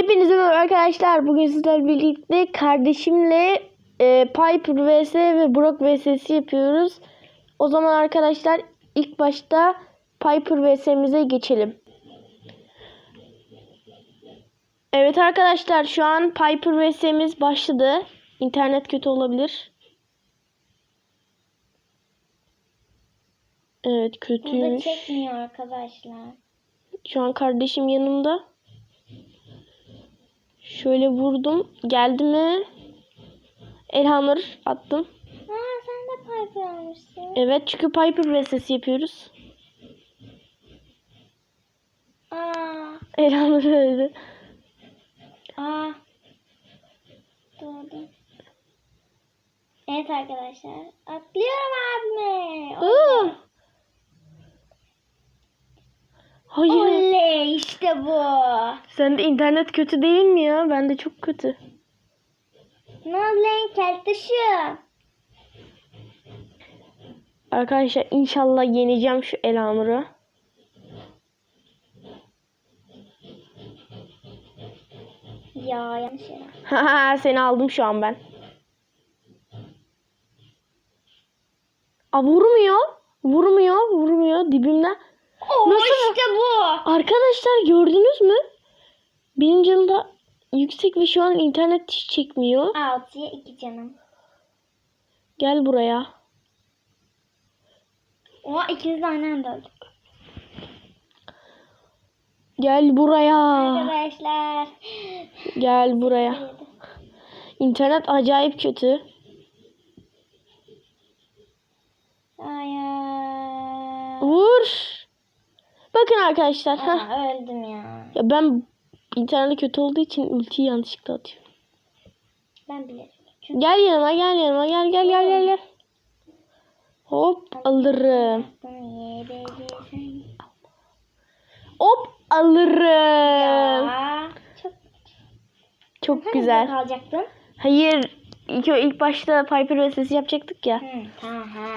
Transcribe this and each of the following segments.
Hepinize merhaba arkadaşlar. Bugün sizlerle birlikte kardeşimle e, Piper vs ve Brock vs'si yapıyoruz. O zaman arkadaşlar ilk başta Piper vs'mize geçelim. Evet arkadaşlar şu an Piper vs'miz başladı. İnternet kötü olabilir. Evet Burada kötüymüş. çekmiyor arkadaşlar. Şu an kardeşim yanımda. Şöyle vurdum. Geldi mi? Elhamur attım. Ha sen de Piper almışsın. Evet çünkü Piper vs yapıyoruz. Aa, Elhamur öldü. aa. Doğru. Evet arkadaşlar. Atlıyorum abime. Hayır. Oley işte bu. Sende internet kötü değil mi ya? Bende çok kötü. Ne lan keltaşı? Arkadaşlar inşallah yeneceğim şu Elhamur'u. Ya yanlış yere. Seni aldım şu an ben. Aa, vurmuyor. Vurmuyor. Vurmuyor. Dibimden. Nasıl? işte bu. Arkadaşlar gördünüz mü? Benim canım da yüksek ve şu an internet hiç çekmiyor. 6'ya 2 canım. Gel buraya. Oha ikimiz de aynı anda öldük. Gel buraya. Arkadaşlar. Gel buraya. İnternet acayip kötü. Arkadaşlar. Aa, öldüm ya. Ya ben internet kötü olduğu için ultiyi yanlışlıkla atıyorum. Ben bilirim. Çünkü Gel yanıma gel yanıma gel gel gel gel gel. Hop alırım. Hop alırım. Ya. Çok Çok güzel. kalacaktın? Hayır. İlk, ilk başta Piper vs yapacaktık ya. Hı, tamam ha.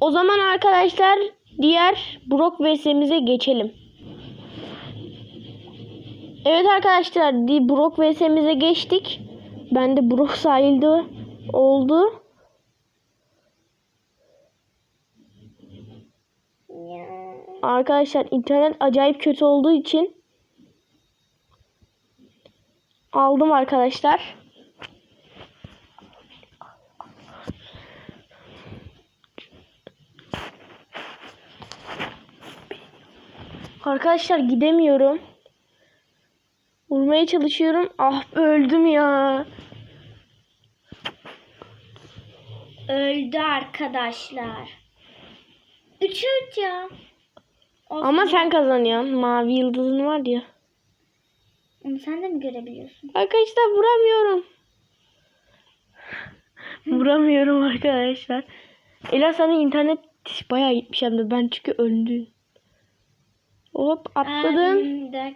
O zaman arkadaşlar diğer Brock vs'mize geçelim. Evet arkadaşlar Brock vs'mize geçtik. Ben de Brock sahilde oldu. Arkadaşlar internet acayip kötü olduğu için aldım arkadaşlar. Arkadaşlar gidemiyorum. Vurmaya çalışıyorum. Ah öldüm ya. Öldü arkadaşlar. Üç üç ya. Olsun. Ama sen kazanıyorsun. Mavi yıldızın var ya. Onu sen de mi görebiliyorsun? Arkadaşlar vuramıyorum. vuramıyorum arkadaşlar. Ela sana internet bayağı gitmiş hem de ben çünkü öldüm. Hop atladım. Abim de-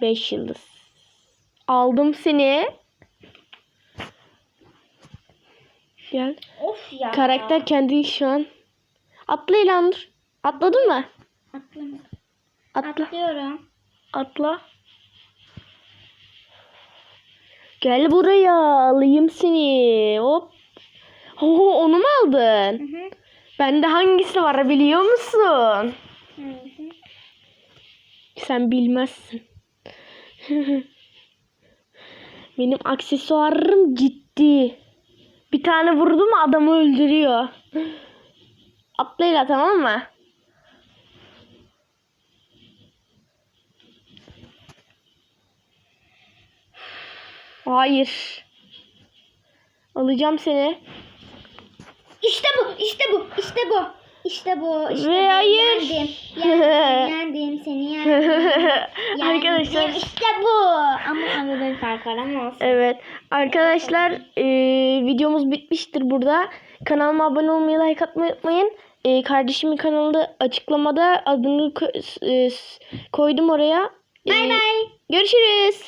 5 yıldız. Aldım seni. Gel. Of ya. Karakter kendi şu an. Atla İlhanur. Atladın mı? Atlama. Atla. Atlıyorum. Atla. Gel buraya alayım seni. Hop. Oo, onu mu aldın? Hı hı. Bende hangisi var biliyor musun? Hı hı. Sen bilmezsin. Benim aksesuarım ciddi. Bir tane vurdu mu adamı öldürüyor. Atlayla tamam mı? Hayır. Alacağım seni. İşte bu, işte bu, işte bu. İşte bu, işte Ve bu. hayır. Yendim, yendim, yendim seni yendim. yendim. Arkadaşlar. İşte bu. Ama arada bir fark var ama olsun. Evet. Arkadaşlar eee, videomuz bitmiştir burada. Kanalıma abone olmayı, like atmayı unutmayın. Eee, kardeşimin kanalı açıklamada adını ko- e, koydum oraya. Bay Eee, bay. Görüşürüz.